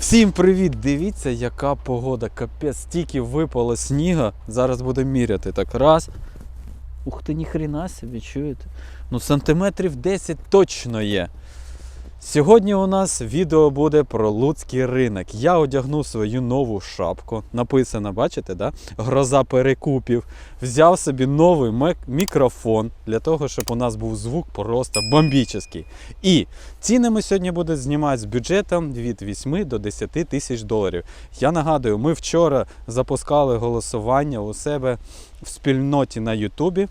Всім привіт! Дивіться, яка погода. Капець, стільки випало сніга. Зараз будемо міряти. Так, раз. Ух ти, ніхрена собі, чуєте? Ну, сантиметрів 10 точно є. Сьогодні у нас відео буде про Луцький ринок. Я одягнув свою нову шапку. Написано, бачите, да? Гроза перекупів. Взяв собі новий мікрофон для того, щоб у нас був звук просто бомбічний. І ціни ми сьогодні будемо знімати з бюджетом від 8 до 10 тисяч доларів. Я нагадую, ми вчора запускали голосування у себе в спільноті на Ютубі.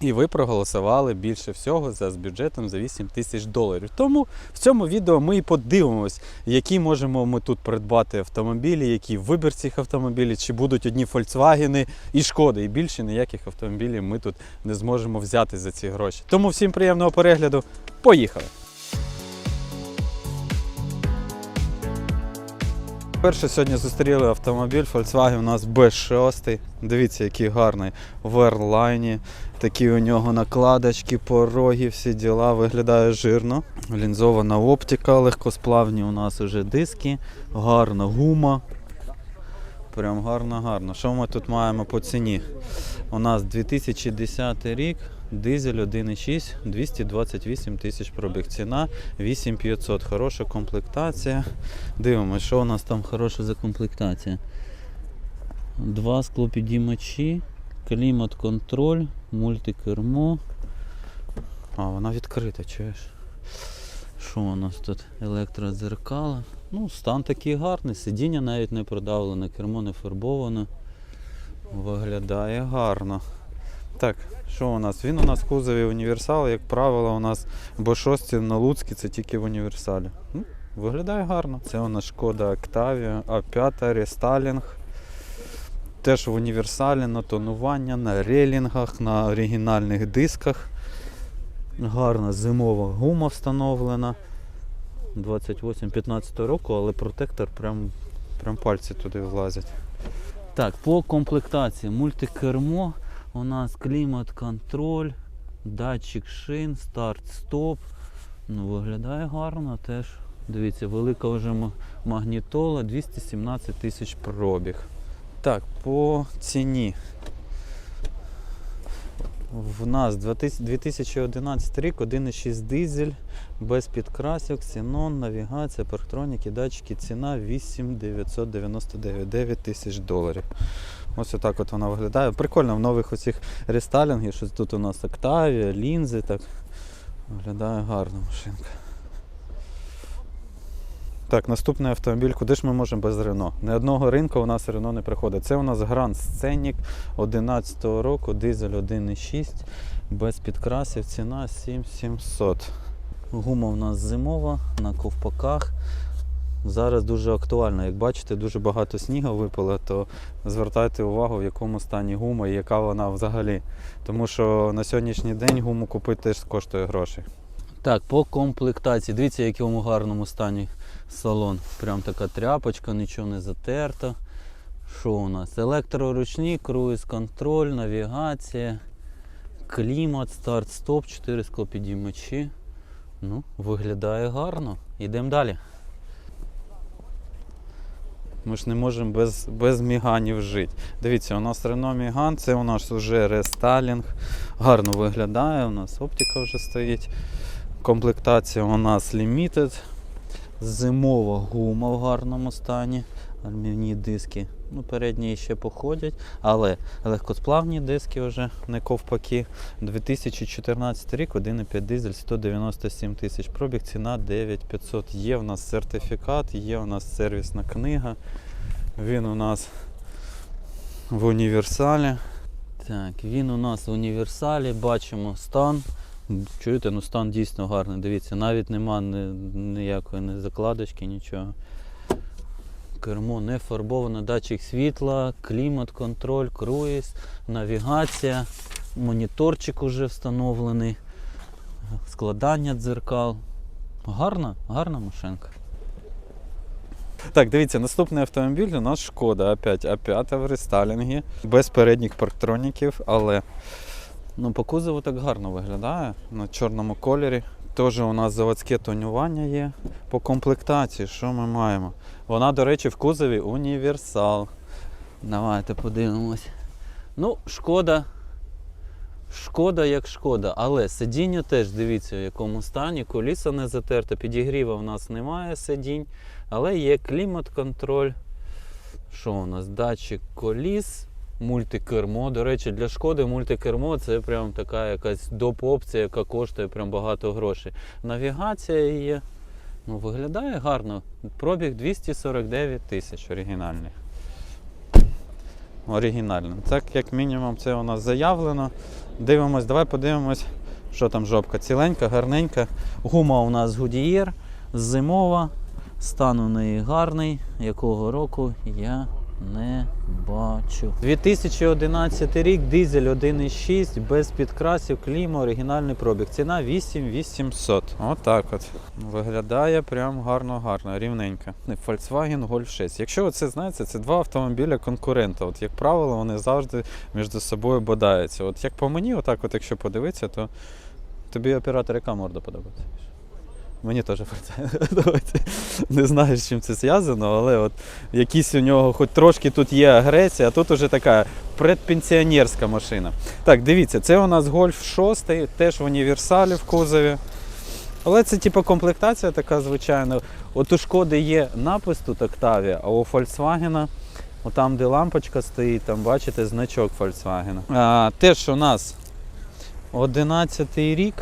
І ви проголосували більше всього за з бюджетом за 8 тисяч доларів. Тому в цьому відео ми і подивимось, які можемо ми тут придбати автомобілі, який вибір цих автомобілів, чи будуть одні Volkswagen і Шкоди. І більше ніяких автомобілів ми тут не зможемо взяти за ці гроші. Тому всім приємного перегляду. Поїхали! Перше сьогодні зустріли автомобіль Volkswagen у нас B6. Дивіться, який гарний в Airline. Такі у нього накладочки, пороги, всі діла. Виглядає жирно. Лінзована оптика, легкосплавні у нас уже диски, гарна гума. Прям гарно, гарно. Що ми тут маємо по ціні? У нас 2010 рік, дизель 1,6, 228 тисяч пробіг. Ціна 8500. Хороша комплектація. Дивимося, що у нас там хороша за комплектація. Два склопідіймачі, клімат-контроль, мультикермо. А, вона відкрита, чуєш? Що у нас тут? Електродзеркала. Ну, стан такий гарний, сидіння навіть не продавлене, кермо не фарбоване. Виглядає гарно. Так, що у нас? Він у нас в кузові універсал, як правило, у нас бо 6 на Луцькій це тільки в універсалі. Ну, виглядає гарно. Це у нас шкода Octavia, А5, рестайлінг. Теж в універсалі на тонування, на релінгах, на оригінальних дисках. Гарна зимова гума встановлена. 28-15 року, але протектор прям, прям пальці туди влазять. Так, по комплектації мультикермо. У нас клімат-контроль, датчик шин, старт-стоп. Ну, виглядає гарно теж. Дивіться, велика вже магнітола, 217 тисяч пробіг. Так, по ціні. В нас 2011 рік, 1,6 дизель, без підкрасок, ксенон, навігація, парктроніки, датчики, ціна 8999 9 тисяч доларів. Ось отак от вона виглядає. Прикольно в нових оцих рестайлінгів, що тут у нас Octavia, лінзи, так виглядає гарна машинка. Так, наступний автомобіль, куди ж ми можемо без Рено? Ні одного ринку у нас Рено не приходить. Це у нас Grand Scenic 11 року, дизель 1,6, без підкрасів, ціна 7700. Гума у нас зимова на ковпаках. Зараз дуже актуально. Як бачите, дуже багато снігу випало, то звертайте увагу, в якому стані гума і яка вона взагалі. Тому що на сьогоднішній день гуму купити теж коштує грошей. Так, по комплектації. Дивіться, в якому гарному стані салон. Прям така тряпочка, нічого не затерто. Що у нас? Електроручні, круїз контроль, навігація, клімат, старт, стоп, 4 склопідіймачі. Ну, виглядає гарно. Йдемо далі. Ми ж не можемо без, без міганів жити. Дивіться, у нас Renault Міган, це у нас вже рестайлінг. Гарно виглядає, у нас оптика вже стоїть. Комплектація у нас Limited. Зимова гума в гарному стані. Армівні диски. Ну, передні ще походять, але легкосплавні диски вже не ковпаки. 2014 рік, 1,5 дизель, 197 тисяч пробіг, ціна 9500. Є в нас сертифікат, є у нас сервісна книга. Він у нас в універсалі. Так, він у нас в універсалі, бачимо стан. Чуєте, ну стан дійсно гарний. Дивіться, навіть нема ні, ніякої ні закладочки, нічого. Кермо не фарбоване, датчик світла, клімат-контроль, круїз, навігація, моніторчик уже встановлений, складання дзеркал. Гарна, гарна машинка. Так, дивіться, наступний автомобіль у нас шкода опять А5 в рестайлінгі, без передніх парктроніків, але ну, по кузову так гарно виглядає на чорному кольорі. Теж у нас заводське тонювання є. По комплектації, що ми маємо? Вона, до речі, в кузові універсал. Давайте подивимось. Ну, шкода. Шкода як шкода, але сидіння теж дивіться в якому стані, коліса не затерте, підігріва в нас немає сидінь, але є клімат-контроль. Що у нас? Датчик коліс, мультикермо. До речі, для шкоди мультикермо це прям така якась доп-опція, яка коштує прям багато грошей. Навігація є. Ну, виглядає гарно. Пробіг 249 тисяч оригінальних. Оригінально. Так, як мінімум, це у нас заявлено. Дивимось, давай подивимось, що там жопка. Ціленька, гарненька. Гума у нас Goodyear, зимова. Стан у неї гарний. Якого року я не бачу. 2011 рік, дизель 1,6, без підкрасів, кліма, оригінальний пробіг. Ціна 8800. Отак от. Виглядає прям гарно-гарно, рівненько. Volkswagen Golf 6. Якщо це знаєте, це два автомобіля конкурента. От, як правило, вони завжди між собою бодаються. От як по мені, отак, от, якщо подивитися, то тобі оператор яка морда подобається? Мені теж подобається. Не знаю, з чим це зв'язано, але от якісь у нього хоч трошки тут є агресія, а тут уже така предпенсіонерська машина. Так, дивіться, це у нас Golf 6, теж в універсалі в кузові. Але це типу комплектація така звичайна. От у Шкоди є напис тут Octavia, а у Volkswagen, там де лампочка стоїть, там бачите значок Volkswagen. А, теж у нас 11 рік.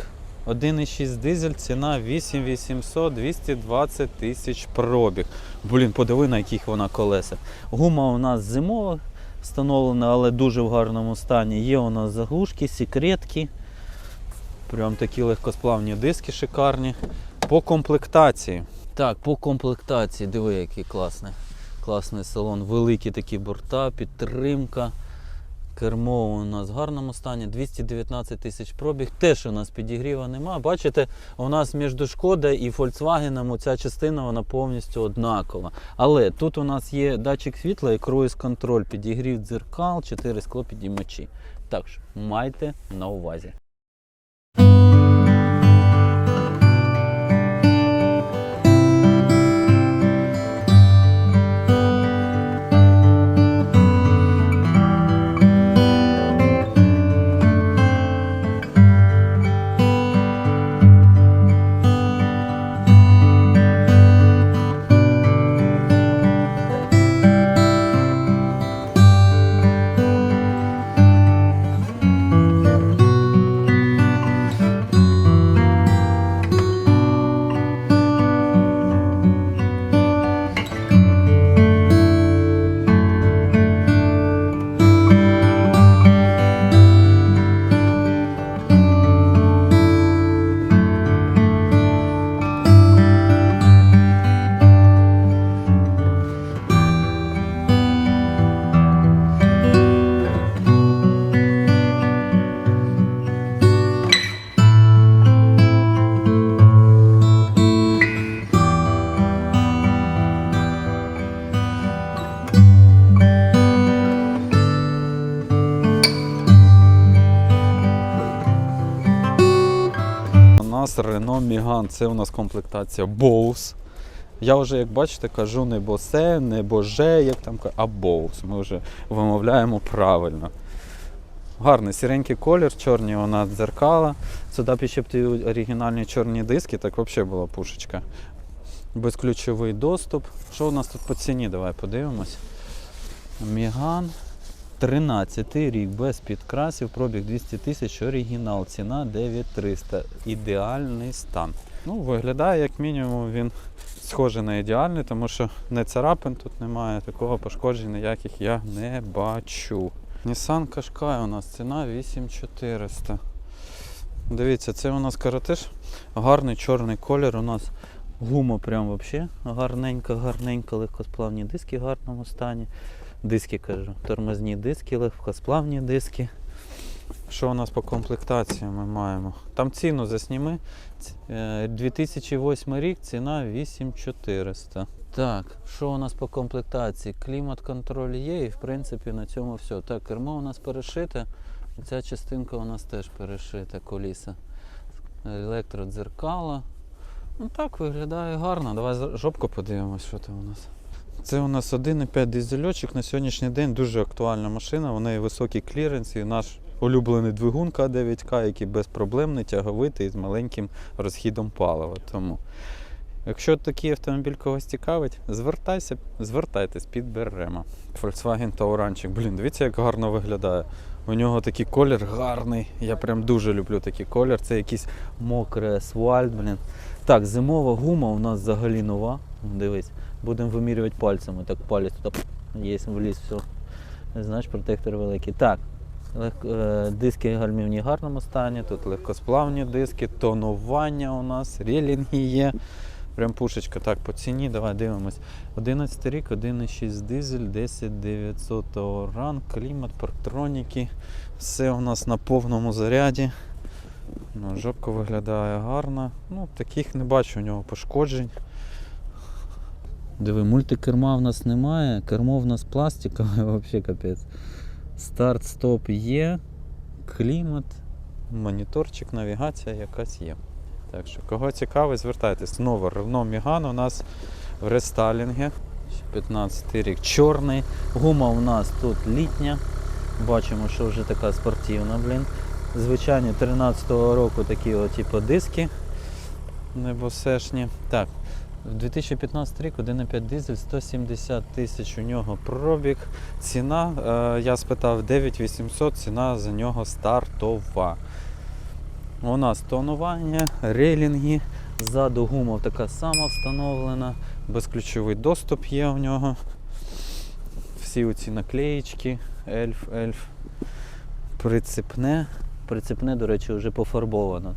1,6 дизель, ціна 8800, 220 тисяч пробіг. Блін, подиви на яких вона колеса. Гума у нас зимова встановлена, але дуже в гарному стані. Є у нас заглушки, секретки. Прям такі легкосплавні диски шикарні. По комплектації. Так, по комплектації, диви, який класний. Класний салон, великі такі борта, підтримка. Кермо у нас в гарному стані, 219 тисяч пробіг. Теж у нас підігріва нема. Бачите, у нас між Шкода і Volkswagen ця частина вона повністю однакова. Але тут у нас є датчик світла і круїз контроль, підігрів дзеркал, 4 склопідіймачі. Так що майте на увазі. Renault Megane, це у нас комплектація Bose. Я вже, як бачите, кажу не Bose, не Bose, як там, а Bose. Ми вже вимовляємо правильно. Гарний сіренький колір, чорні нас дзеркала. Сюди підщепти оригінальні чорні диски, так взагалі була пушечка. Безключовий доступ. Що у нас тут по ціні? Давай подивимось. Міган. 13 рік без підкрасів, пробіг 200 тисяч, оригінал, ціна 9300. Ідеальний стан. Ну, виглядає, як мінімум, він схожий на ідеальний, тому що не царапин тут немає, такого пошкоджень ніяких я не бачу. Nissan Qashqai у нас ціна 8400. Дивіться, це у нас каратиш. Гарний чорний колір. У нас гума прям взагалі гарненька, гарненька, легкосплавні диски в гарному стані. Диски кажу, тормозні диски, легкосплавні диски. Що у нас по комплектації ми маємо? Там ціну засніми. Е, 2008 рік, ціна 8400. Так, що у нас по комплектації? Клімат-контроль є, і в принципі на цьому все. Так, кермо у нас перешите. Ця частинка у нас теж перешита, коліса. електродзеркала. Ну так виглядає гарно. Давай жопку подивимось, що там у нас. Це у нас 1,5 дизельочок. На сьогоднішній день дуже актуальна машина. У неї високий кліренс і наш улюблений двигун К9К, який безпроблемний, тяговитий з маленьким розхідом палива. Тому, якщо такий автомобіль когось цікавить, звертайся, звертайтесь, підберемо. Volkswagen Tauranчик. Блін, дивіться, як гарно виглядає. У нього такий колір гарний. Я прям дуже люблю такий колір. Це якийсь мокрий асфальт, блін. Так, зимова гума у нас взагалі нова. Дивись, будемо вимірювати пальцями. Так палець туди є вліз, все. Знаєш, протектор великий. Так. е, Диски гальмівні в гарному стані, тут легкосплавні диски, тонування у нас, релінги є. Прям пушечка. Так, по ціні, давай дивимось. 11 рік, 1,6 дизель, 10900 Тауран, клімат, парктроніки. Все у нас на повному заряді. Ну, жопка виглядає гарно. Ну, таких не бачу у нього пошкоджень. Диви, мультикерма в нас немає, кермо в нас пластикове, взагалі капець. Старт, стоп є, клімат, моніторчик, навігація якась є. Так що, кого цікавить, звертайтесь. Знову Renault Megane у нас в рестайлінгі. 15 рік чорний. Гума у нас тут літня. Бачимо, що вже така спортивна, блін. Звичайні 13-го року такі от, типу, диски небосешні. Так, в 2015 рік 1,5 дизель, 170 тисяч у нього пробіг. Ціна, е, я спитав 9800, ціна за нього стартова. У нас тонування, рейлінги, ззаду гума така сама встановлена, безключовий доступ є у нього. Всі оці наклеїчки, ельф, ельф, прицепне. Прицепне, до речі, вже пофарбовано.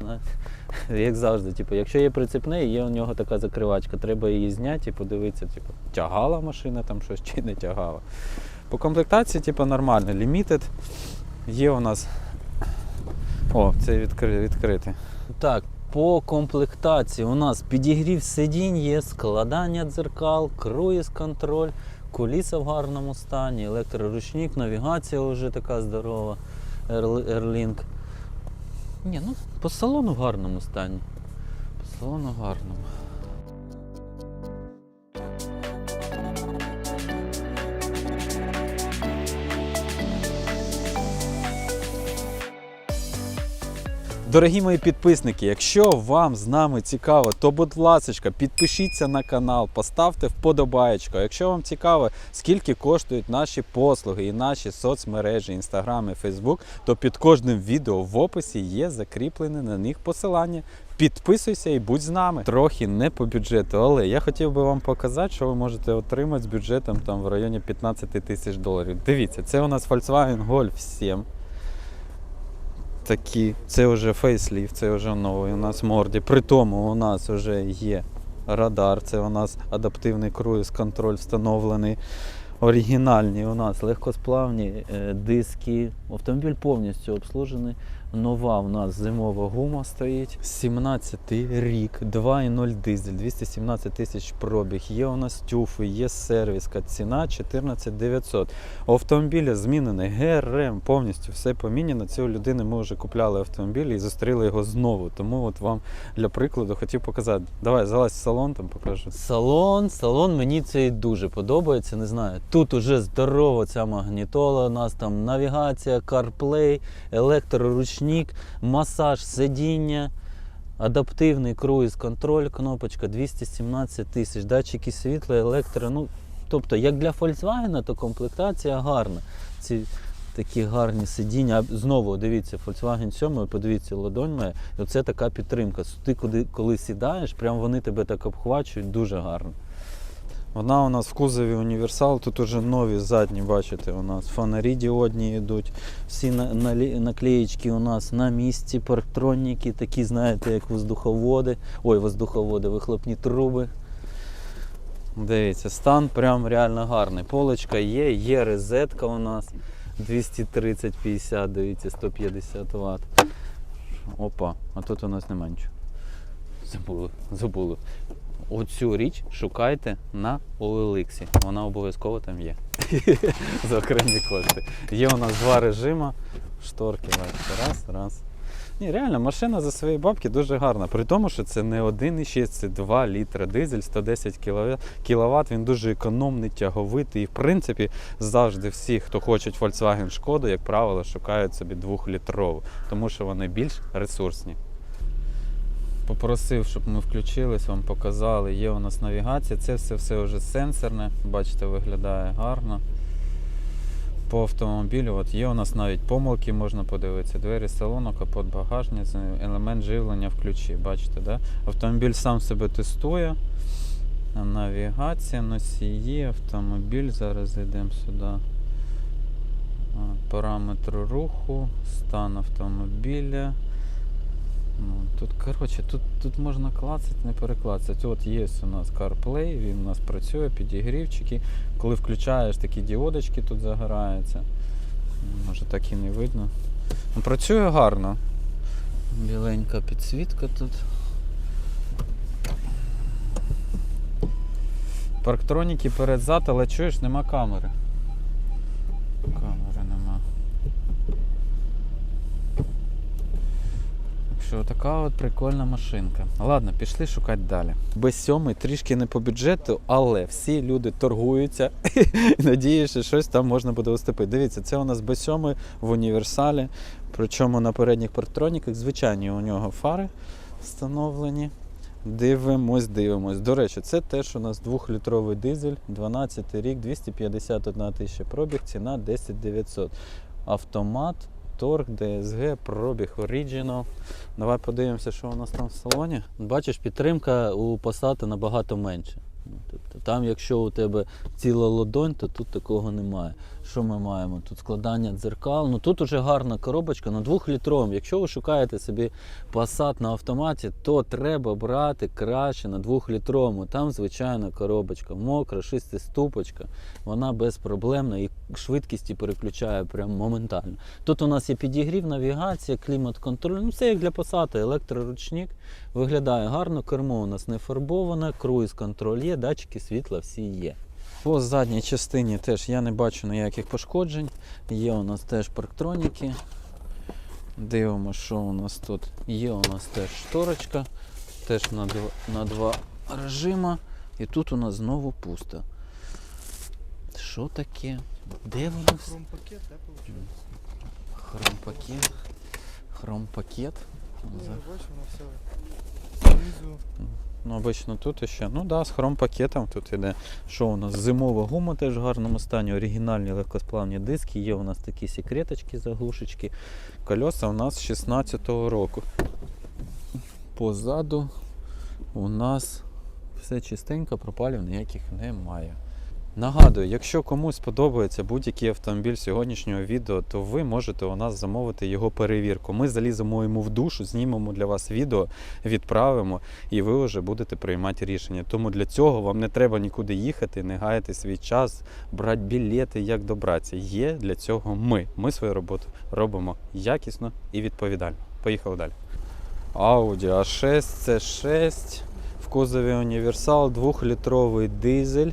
Як завжди, типу, якщо є прицепне, є у нього така закривачка, треба її зняти і подивитися, типу, тягала машина там щось чи не тягала. По комплектації, типу, нормально. Limited. Є у нас. О, це відкри... відкритий. Так, по комплектації у нас підігрів сидінь є, складання дзеркал, круїз контроль, куліса в гарному стані, електроручник, навігація вже така здорова, Airlink. Ні, ну по салону в гарному стані. По салону в гарному. Дорогі мої підписники, якщо вам з нами цікаво, то будь ласка, підпишіться на канал, поставте вподобаєчку. А Якщо вам цікаво, скільки коштують наші послуги і наші соцмережі, Instagram і Facebook, то під кожним відео в описі є закріплене на них посилання. Підписуйся і будь з нами. Трохи не по бюджету, але я хотів би вам показати, що ви можете отримати з бюджетом там в районі 15 тисяч доларів. Дивіться, це у нас Volkswagen Golf 7 такі. Це вже фейсліфт, це вже новий у нас морді. При тому у нас вже є радар, це у нас адаптивний круїз контроль встановлений. Оригінальні у нас легкосплавні е, диски. Автомобіль повністю обслужений. Нова у нас зимова гума стоїть. 17 рік, 2,0 дизель, 217 тисяч пробіг. Є у нас тюфи, є сервіска. Ціна 14 900. У змінений ГРМ, повністю все поміняно. Цього людини ми вже купляли автомобіль і зустріли його знову. Тому от вам для прикладу хотів показати. Давай залазь в салон, там покажу. Салон, салон мені цей дуже подобається. Не знаю. Тут уже здорова ця магнітола. У нас там навігація, CarPlay, електроручник, масаж сидіння. Адаптивний круїз контроль, кнопочка 217 тисяч, датчики світла, електро. Ну, тобто, як для Volkswagen, то комплектація гарна. Ці такі гарні сидіння. Знову дивіться, Volkswagen 7, подивіться, ладонь. І Оце така підтримка. Ти куди, коли сідаєш, прям вони тебе так обхвачують, дуже гарно. Вона у нас в кузові універсал, тут уже нові задні, бачите, у нас фонарі діодні йдуть. Всі наклеїчки у нас на місці, парктроніки, такі, знаєте, як воздуховоди. Ой, воздуховоди, вихлопні труби. Дивіться, стан прям реально гарний. Полочка є, є розетка у нас 230-50, дивіться, 150 Вт. Опа, а тут у нас нема нічого. Забули, забули. Оцю річ шукайте на OLX. Вона обов'язково там є. За окремі кошти. Є у нас два режими. Шторки, бачите, раз, раз. Ні, реально, машина за свої бабки дуже гарна. При тому, що це не 1,6, це 2 літра дизель, 110 кВт. Він дуже економний, тяговитий. І в принципі, завжди всі, хто хочуть Volkswagen Шкоду, як правило, шукають собі 2-літрову, тому що вони більш ресурсні. Попросив, щоб ми включились, вам показали. Є у нас навігація. Це все все вже сенсорне. Бачите, виглядає гарно. По автомобілю от є у нас навіть помилки, можна подивитися. Двері салону, капот багажник, елемент живлення в ключі. Бачите, да? Автомобіль сам себе тестує. Навігація, носії, автомобіль. Зараз йдемо сюди. Параметри руху, стан автомобіля. Ну, тут, коротше, тут, тут можна клацати, не переклацати. От є у нас CarPlay, він у нас працює, підігрівчики. Коли включаєш, такі діодочки тут загораються. Може так і не видно. Ну, працює гарно. Біленька підсвітка тут. Парктроніки перед-зад, але чуєш, нема камери. Камери нема. Так що така от прикольна машинка. Ладно, пішли шукати далі. Б7 трішки не по бюджету, але всі люди торгуються і надіються, що щось там можна буде уступити. Дивіться, це у нас Б7 в універсалі. Причому на передніх парктроніках звичайні у нього фари встановлені. Дивимось, дивимось. До речі, це теж у нас двохлітровий дизель, 12 рік, 251 тисяча пробіг, ціна 10 900. Автомат, торг, DSG, пробіг Original. Давай подивимося, що у нас там в салоні. Бачиш, підтримка у Passat набагато менше. Тобто, там, якщо у тебе ціла ладонь, то тут такого немає. Що ми маємо? Тут складання дзеркал. Ну тут уже гарна коробочка на двохлітровому. Якщо ви шукаєте собі Passat на автоматі, то треба брати краще на двохлітровому. Там звичайна коробочка, мокра, шестиступочка. Вона безпроблемна і швидкісті переключає прям моментально. Тут у нас є підігрів, навігація, клімат-контроль. Ну все як для Passat, електроручник. Виглядає гарно, кермо у нас не фарбоване, круїз-контроль є, датчики світла всі є. По задній частині теж я не бачу ніяких пошкоджень. Є у нас теж парктроніки. Дивимося, що у нас тут. Є у нас теж шторочка, теж на два, на два режима. І тут у нас знову пусто. Що таке? Де воно? Хром-пакет, да. Хромпакет. Хромпакет. Ну, бачиш, воно все знизу. Ну, обично тут ще. Ну да, з хромпакетом тут іде. Що у нас? Зимова гума теж в гарному стані, оригінальні легкосплавні диски, є у нас такі секреточки, заглушечки. Кольоса у нас 16-го року. Позаду у нас все чистенько, пропалів ніяких немає. Нагадую, якщо комусь подобається будь-який автомобіль сьогоднішнього відео, то ви можете у нас замовити його перевірку. Ми заліземо йому в душу, знімемо для вас відео, відправимо, і ви вже будете приймати рішення. Тому для цього вам не треба нікуди їхати, не гаяти свій час, брати білети, як добратися. Є для цього ми. Ми свою роботу робимо якісно і відповідально. Поїхали далі. Audi A6, C6, в кузові універсал, 2-літровий дизель.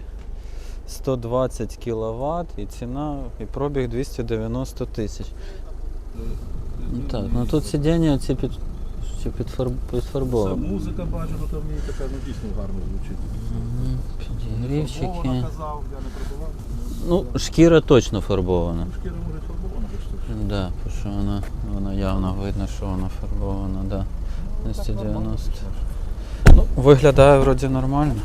120 кВт і ціна і пробіг 290 тисяч. Ну, так, ну тут сидіння ці під, ці підфарб, Це підфарбовані. музика бажано там мені така ну дійсно гарно звучить. Мгм, Підігрівчики. Я не пробував. Ну, шкіра точно фарбована. Шкіра може фарбована, бачите. Да, тому що вона, вона явно видно, що вона фарбована, да. 290. Ну, виглядає вроді нормально.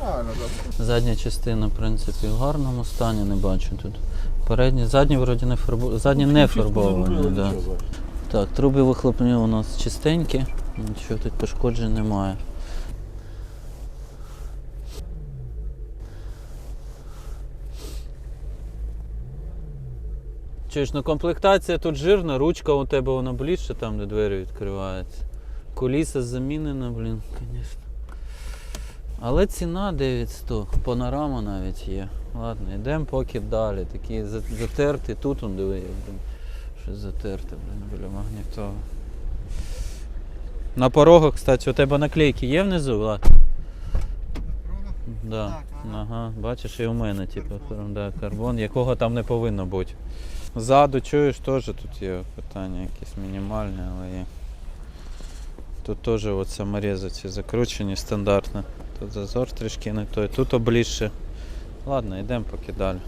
Задня частина, в принципі, в гарному стані не бачу тут. Передні, задні вроді не фарбовані. Задні не фарбовані, да. Так, труби вихлопні у нас чистенькі, нічого тут пошкоджень немає. Чуєш, ну комплектація тут жирна, ручка у тебе вона ближче, там де двері відкриваються. Куліса замінена, блін, звісно. Але ціна 900, панорама навіть є. Ладно, йдемо поки далі. Такі за- затерті, тут он диви, блін. Щось затерте, блін, біля магнітола. На порогах, кстати, у тебе наклейки є внизу, Влад? Да. Так, ага. Ага, бачиш, і у мене, типу, карбон, да, карбон, якого там не повинно бути. Ззаду чуєш, теж тут є питання якісь мінімальні, але є. Тут теж от саморези ці закручені стандартно. Тут зазор трішки не той, тут обліжше. Ладно, йдемо поки далі.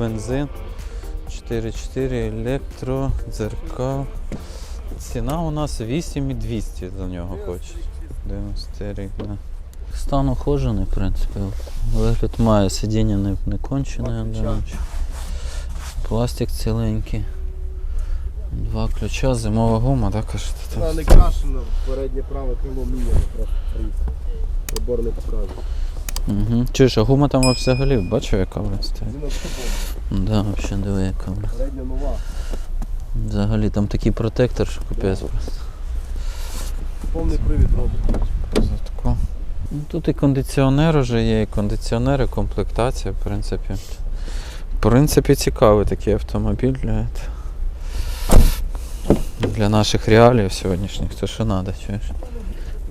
Бензин, 4,4 електро, дзеркал. Ціна у нас 8200 за нього хоче. 90 рік, да. Стан ухожений, в принципі. Вигляд має сидіння не, не кончене. Пластик ціленький. Два ключа, зимова гума, так кажете? Вона не крашена, переднє праве крило міняне, просто. Прибор не показує. Угу. Чуєш, а гума там взагалі, бачив, яка вона стоїть? Да, взагалі диви, яка вона. Нова. Взагалі там такий протектор, що капець просто. Повний привід робить. Ну, тут і кондиціонер уже є, і кондиціонер, і комплектація, в принципі. В принципі, цікавий такий автомобіль для, для наших реалій сьогоднішніх. То що треба, чуєш?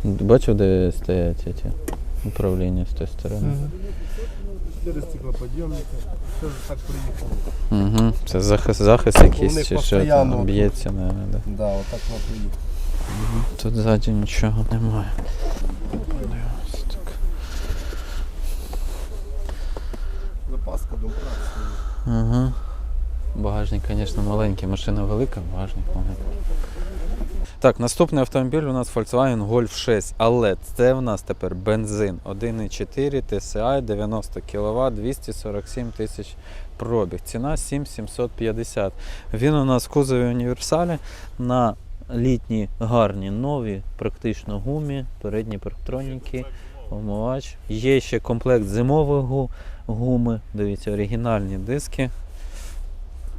Бачив, де стоять ці управління з тої сторони? Чотири стеклоподйомника. Все ж так приїхало. Угу. Це захист, захист якийсь чи що там б'ється, наверное, да. Да, отак воно приїхало. Тут ззаді нічого немає. Ось так. Запаска домкрат стоїть. Багажник, звісно, маленький, машина велика, багажник маленький. Так, наступний автомобіль у нас Volkswagen Golf 6, але це в нас тепер бензин 1,4 TSI 90 кВт 247 тисяч пробіг. Ціна 7750. Він у нас в кузові універсалі на літні гарні нові, практично гумі, передні парктроніки, омивач. Є ще комплект зимових гу- гуми. Дивіться, оригінальні диски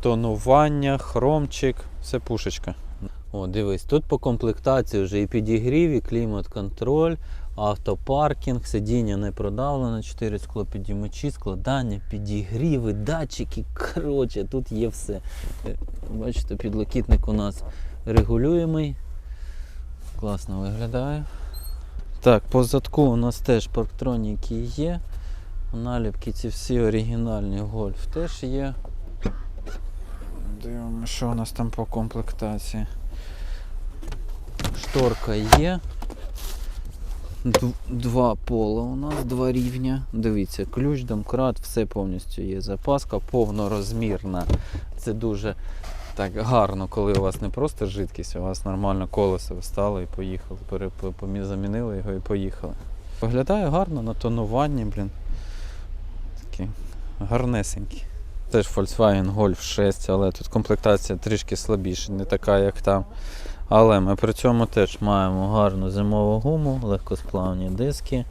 тонування, хромчик, все пушечка. О, дивись, тут по комплектації вже і підігрів, і клімат-контроль, автопаркінг, сидіння не продавлено, 4 склопідіймачі, складання, підігріви, датчики. Коротше, тут є все. Е, Бачите, підлокітник у нас регулюємий. Класно виглядає. Так, по задку у нас теж парктроніки є. Наліпки ці всі оригінальні гольф теж є. Дивимося, що у нас там по комплектації. Шторка є. Два пола у нас, два рівня. Дивіться, ключ, домкрат, все повністю є. Запаска повнорозмірна. Це дуже так гарно, коли у вас не просто жидкість, у вас нормально колесо встало і поїхали. Пере, по- помі- замінили його і поїхали. Виглядає гарно на тонуванні, блін. Такі гарнесенькі. Теж Volkswagen Golf 6, але тут комплектація трішки слабіша, не така, як там. Але ми при цьому теж маємо гарну зимову гуму, легкосплавні диски.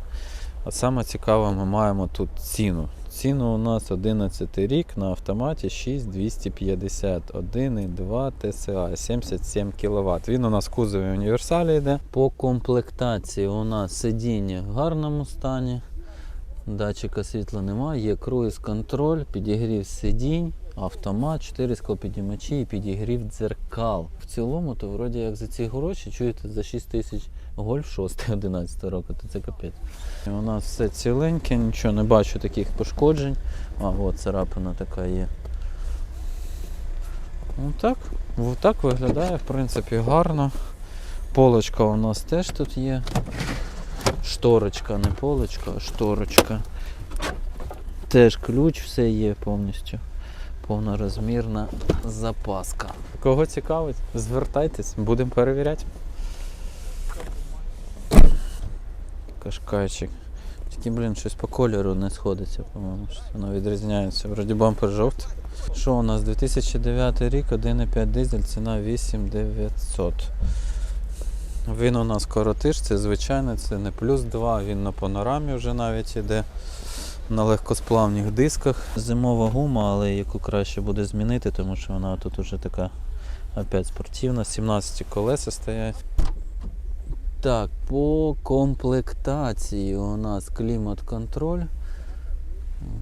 А саме цікаве, ми маємо тут ціну. Ціну у нас 11 рік на автоматі 6250, 1,2 TSI, 77 кВт. Він у нас в кузові універсалі йде. По комплектації у нас сидіння в гарному стані. Датчика світла немає, є круїз контроль, підігрів сидінь, автомат, 4 склопідіймачі і підігрів дзеркал. В цілому, то вроді як за ці гроші, чуєте, за 6 тисяч гольф 6 11 року, то це капець. У нас все ціленьке, нічого не бачу таких пошкоджень. А, от царапина така є. Ну так, так виглядає, в принципі, гарно. Полочка у нас теж тут є. Шторочка, не полочка, а шторочка. Теж ключ, все є повністю. Повнорозмірна запаска. Кого цікавить, звертайтесь, будемо перевіряти. Кашкайчик. Тільки, блін, щось по кольору не сходиться, по-моєму. Воно відрізняється. Вроді бампер жовтий. Що у нас? 2009 рік, 1,5 дизель, ціна 8900. Він у нас коротиш, це звичайно, це не плюс 2, він на панорамі вже навіть іде. На легкосплавних дисках. Зимова гума, але яку краще буде змінити, тому що вона тут уже така опять спортивна. 17 колеса стоять. Так, по комплектації у нас клімат-контроль.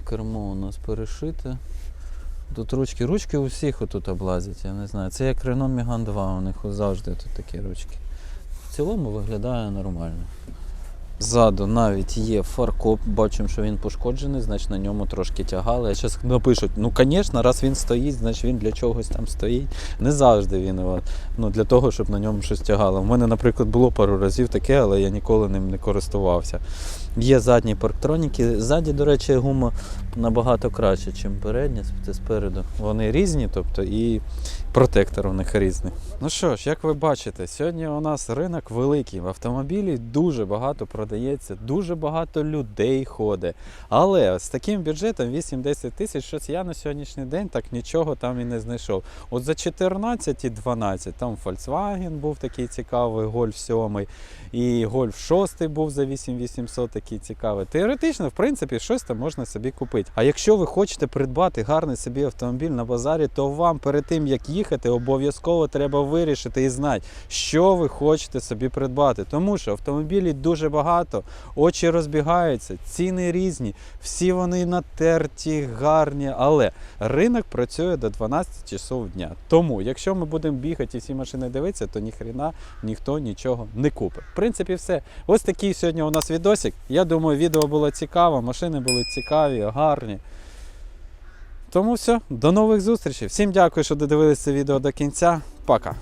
Кермо у нас перешите. Тут ручки, ручки у всіх отут облазять, я не знаю. Це як Renault Megane 2, у них завжди тут такі ручки. В цілому виглядає нормально. Ззаду навіть є фаркоп, бачимо, що він пошкоджений, значить на ньому трошки тягали. Зараз напишуть, ну звісно, раз він стоїть, значить він для чогось там стоїть. Не завжди він ну, для того, щоб на ньому щось тягало. У мене, наприклад, було пару разів таке, але я ніколи ним не користувався. Є задні парктроніки. Ззаді, до речі, гума набагато краще, ніж передня, це спереду. Вони різні, тобто і протектор у них різний. Ну що ж, як ви бачите, сьогодні у нас ринок великий. В автомобілі дуже багато продається, дуже багато людей ходить. Але з таким бюджетом 8-10 тисяч, щось я на сьогоднішній день так нічого там і не знайшов. От за 14 і 12 там Volkswagen був такий цікавий, Golf 7, і Golf 6 був за 8800 такий цікавий. Теоретично, в принципі, щось там можна собі купити. А якщо ви хочете придбати гарний собі автомобіль на базарі, то вам перед тим як їхати, обов'язково треба вирішити і знати, що ви хочете собі придбати. Тому що автомобілів дуже багато, очі розбігаються, ціни різні, всі вони натерті, гарні, але ринок працює до 12 часов дня. Тому, якщо ми будемо бігати і всі машини дивитися, то ніхрена ніхто нічого не купить. В принципі, все. Ось такий сьогодні у нас відосик. Я думаю, відео було цікаво, машини були цікаві, гарні. Тому все, до нових зустрічей. Всім дякую, що додивилися це відео до кінця. Пока.